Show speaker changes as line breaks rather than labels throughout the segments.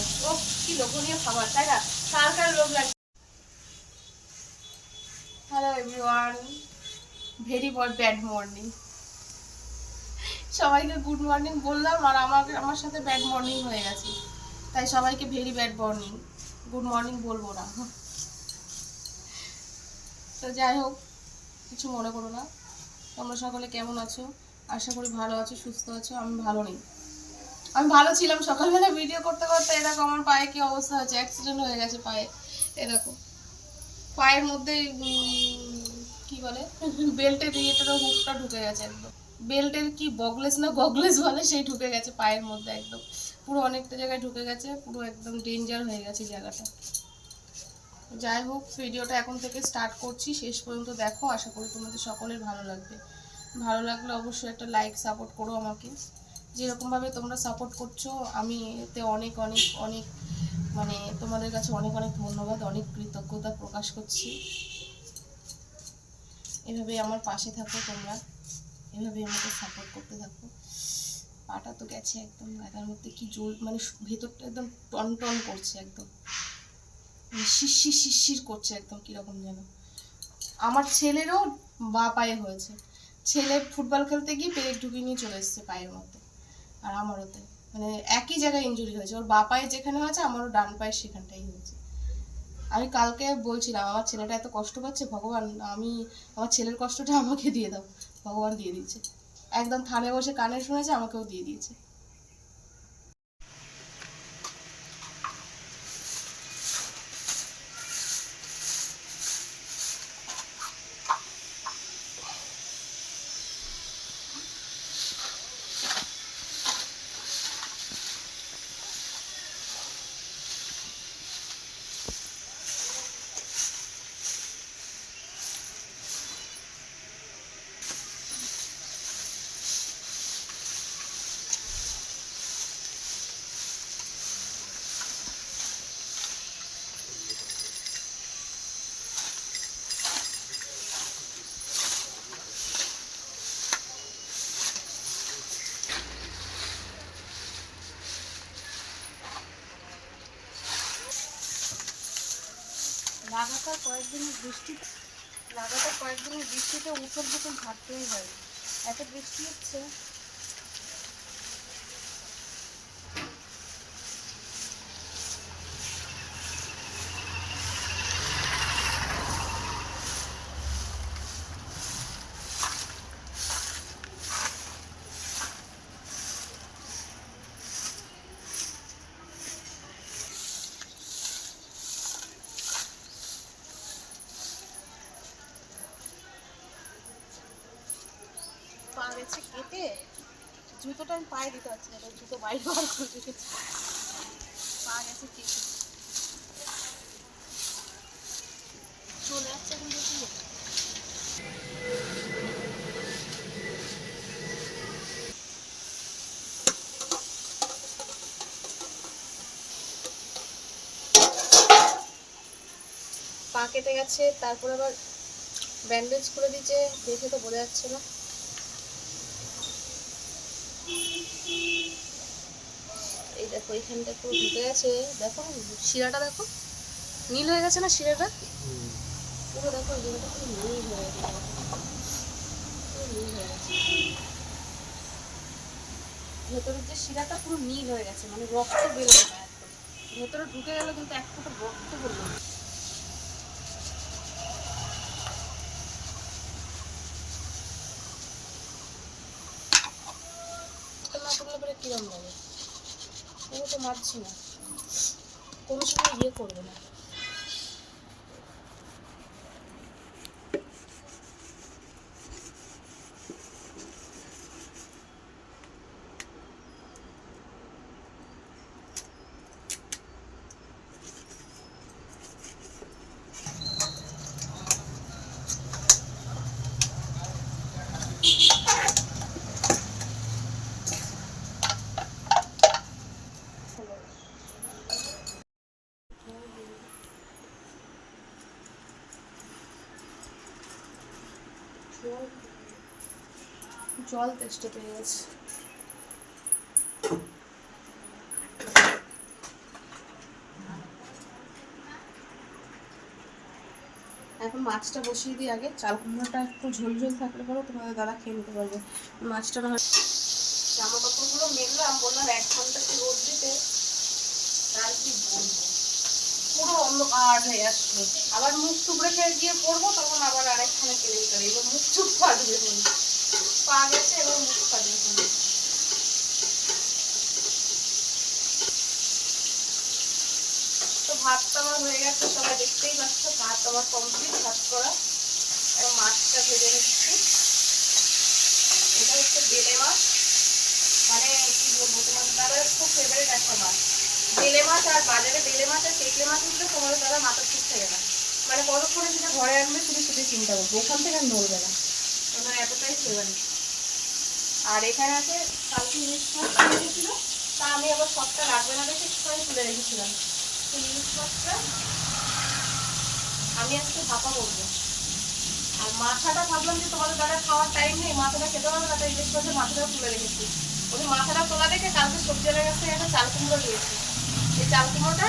একদম ও কি ভেরি ব্যাড মর্নিং সবাইকে গুড মর্নিং বললাম আর আমাকে আমার সাথে ব্যাড মর্নিং হয়ে গেছে তাই সবাইকে very bad morning good morning বলব না তো যাই হোক কিছু মনে করো না তোমরা সকলে কেমন আছো আশা করি ভালো আছো সুস্থ আছো আমি ভালো নেই আমি ভালো ছিলাম। সকালবেলা ভিডিও করতে করতে এরকম আমার পায়ে কি অবস্থা হয়েছে? অ্যাক্সিডেন্ট হয়ে গেছে পায়ে। এরকম। পায়ের মধ্যে কি বলে? বেল্টের ইয়েটারও হুকটা ঢুকে গেছে একদম। বেল্টের কি বগলেস না গগলেস বলে, সেই ঢুকে গেছে পায়ের মধ্যে একদম। পুরো অনেকটা জায়গায় ঢুকে গেছে, পুরো একদম ডেঞ্জার হয়ে গেছে জায়গাটা। যাই হোক ভিডিওটা এখন থেকে স্টার্ট করছি। শেষ পর্যন্ত দেখো। আশা করি তোমাদের সকলের ভালো লাগবে। ভালো লাগলে অবশ্যই একটা লাইক সাপোর্ট করো আমাকে। যেরকমভাবে তোমরা সাপোর্ট করছ, আমি এতে অনেক অনেক অনেক মানে তোমাদের কাছে অনেক অনেক ধন্যবাদ, অনেক কৃতজ্ঞতা প্রকাশ করছি। এভাবে আমার পাশে থাকো তোমরা, এভাবে আমাকে সাপোর্ট করতে থাকো। পাটা তো গেছে একদম গাদার মধ্যে কি জোর মানে ভেতরটা একদম টন টন করছে একদম। মানে শিরশির শিরশির করছে একদম কীরকম যেন। আমার ছেলেরও বা পায়ে হয়েছে। ছেলে ফুটবল খেলতে গিয়ে পেরেক ঢুকিয়ে নিয়ে চলে এসেছে পায়ের মধ্যে। আর আমারও তাই। মানে একই জায়গায় ইঞ্জুরি হয়েছে। ওর বা পায়ে যেখানে হয়েছে, আমারও ডান পায়ে সেখানটাই হয়েছে। আমি কালকে বলছিলাম, আমার ছেলেটা এত কষ্ট পাচ্ছে, ভগবান, আমি, আমার ছেলের কষ্টটা আমাকে দিয়ে দাও। ভগবান দিয়ে দিয়েছে। একদম থানে বসে কানে শুনেছে, আমাকেও দিয়ে দিয়েছে। লাগাতার কয়েকদিনের বৃষ্টি লাগাতার কয়েকদিনের বৃষ্টিতে উঠল বুটল ভাবতেই হয়। এত বৃষ্টি হচ্ছে। পা গেছে কেটে জুতোটা আমি পায়ে দিতে পারছি না জুতো বাইরে বার করে রেখেছি। পা গেছে কেটে। চলে যাচ্ছে এখন দেখি। পা কেটে গেছে, তারপর আবার ব্যান্ডেজ করে দিয়েছে, দেখে তো বোঝা যাচ্ছে না। দেখো, এখানটা পুরো ঢুকে গেছে। দেখো, শিরাটা দেখো। নীল হয়ে গেছে না শিরাটা? পুরো দেখো জায়গাটা পুরো নীল হয়ে গেছে। নীল হয়ে গেছে। ভেতরের যে শিরাটা পুরো নীল হয়ে গেছে মানে রক্ত বেরোবে না একদম। ভেতরে ঢুকে গেলে কিন্তু এক ফোঁটা রক্ত বেরোবে না কিরম লাগে? তো মারছি না। কোনো সময় ইয়ে করবে না। জল তেষ্টা পেয়ে গেছে। এখন মাছটা বসিয়ে দিই আগে। চাল কুমড়োটা একটু ঝোল ঝোল থাকলে পরে তোমাদের দাদা খেয়ে নিতে পারবে। মাছটা না জামা কাপড়গুলো মেললাম, বললাম এক ঘণ্টা রোদ দিতে? তার কি বলব? পুরো অন্ধকার হয়ে আসলো। আবার মুখ টুকরে খেয়ে গিয়ে পড়ব, তখন আবার আরেকখানে হবে এবার মুখ চুপ ফাটবে পা গেছে, এবার মুখ ফাটবে তো ভাতটা আমার হয়ে গেছে, সবাই দেখতেই পাচ্ছ, ভাত আমার কমপ্লিট ভাত করা। এবং মাছটা ভেজে নিচ্ছি। এটা হচ্ছে বেলে মাছ। মানে কি বলব, তোমাদের দাদার খুব ফেভারিট একটা মাছ। বেলে মাছ আর বাজারে বেলে মাছ আর কেকলে মাছ উঠলে তোমার দাদা মাথা ঠিক থাকে না। মানে কতক্ষণে সেটা ঘরে আনবে শুধু সেটাই চিন্তা করব, ওখান থেকে আর নড়বে না। ওনার এতটাই ফেভারিট আর এখানে আছে কালকে ইলিশ মাছ রেখেছিল তা আমি আবার সবটা রাখবে না দেখে একটুখানি তুলে রেখেছিলাম। সেই ইলিশ মাছটা আমি আজকে ভাপা করব। আর মাথাটা ভাবলাম যে তোমাদের দাদা খাওয়ার টাইম নেই, মাথাটা খেতে পারবে না, তাই ইলিশ মাছের মাথাটাও তুলে রেখেছি। ওই মাথাটা তোলা দেখে কালকে সবজি কাছ থেকে একটা চাল কুমড়ো নিয়েছি এই চাল কুমড়োটা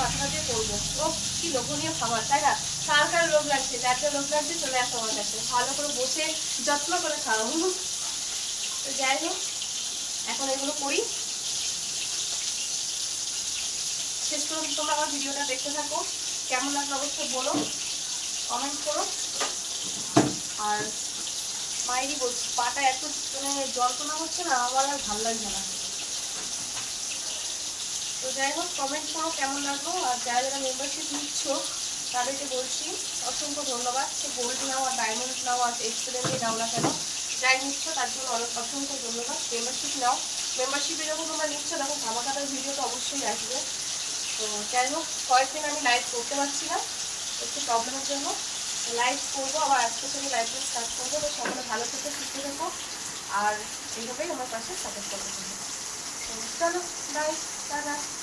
মাথাটা দিয়ে করব। ও কি লোভনীয় খাবার, তাই না? কার কার লোভ লাগছে? যার যার লাগছে চলে আসো আমার কাছে। ভালো করে বসে যত্ন করে খাও। তো যাই হোক, এখন এগুলো করি। শেষ পর্যন্ত তোমরা আমার ভিডিওটা দেখতে থাকো। কেমন লাগল অবশ্যই বলো। কমেন্ট করো। আর মায়েরই বলছি, পাটা এত মানে যন্ত্রণা হচ্ছে না, আমার আর ভালো লাগছে না। তো যাই হোক কমেন্ট করো কেমন লাগল আর যারা যারা মেম্বারশিপ নিচ্ছ, তাদেরকে বলছি অসংখ্য ধন্যবাদ। সে গোল্ড নাও আর ডায়মন্ড নাও আর এক্সেলেন্টই নাও না কেন, যাই নিচ্ছ তার জন্য অনেক অসংখ্য ধন্যবাদ। মেম্বারশিপ নাও। মেম্বারশিপে যখন তোমরা নিচ্ছ তখন ধামাকাটার ভিডিও তো অবশ্যই আসবে। তো যাই হোক, কয়েকদিন আমি লাইভ করতে পারছি না, একটু প্রবলেমের জন্য। লাইভ করব, আবার আজকে থেকে লাইভটা স্টার্ট করব। তো সকলে ভালো থেকে, সুস্থ থেকো। আর এইভাবেই আমার পাশে সাপোর্ট করতে চলো বাই 拜拜。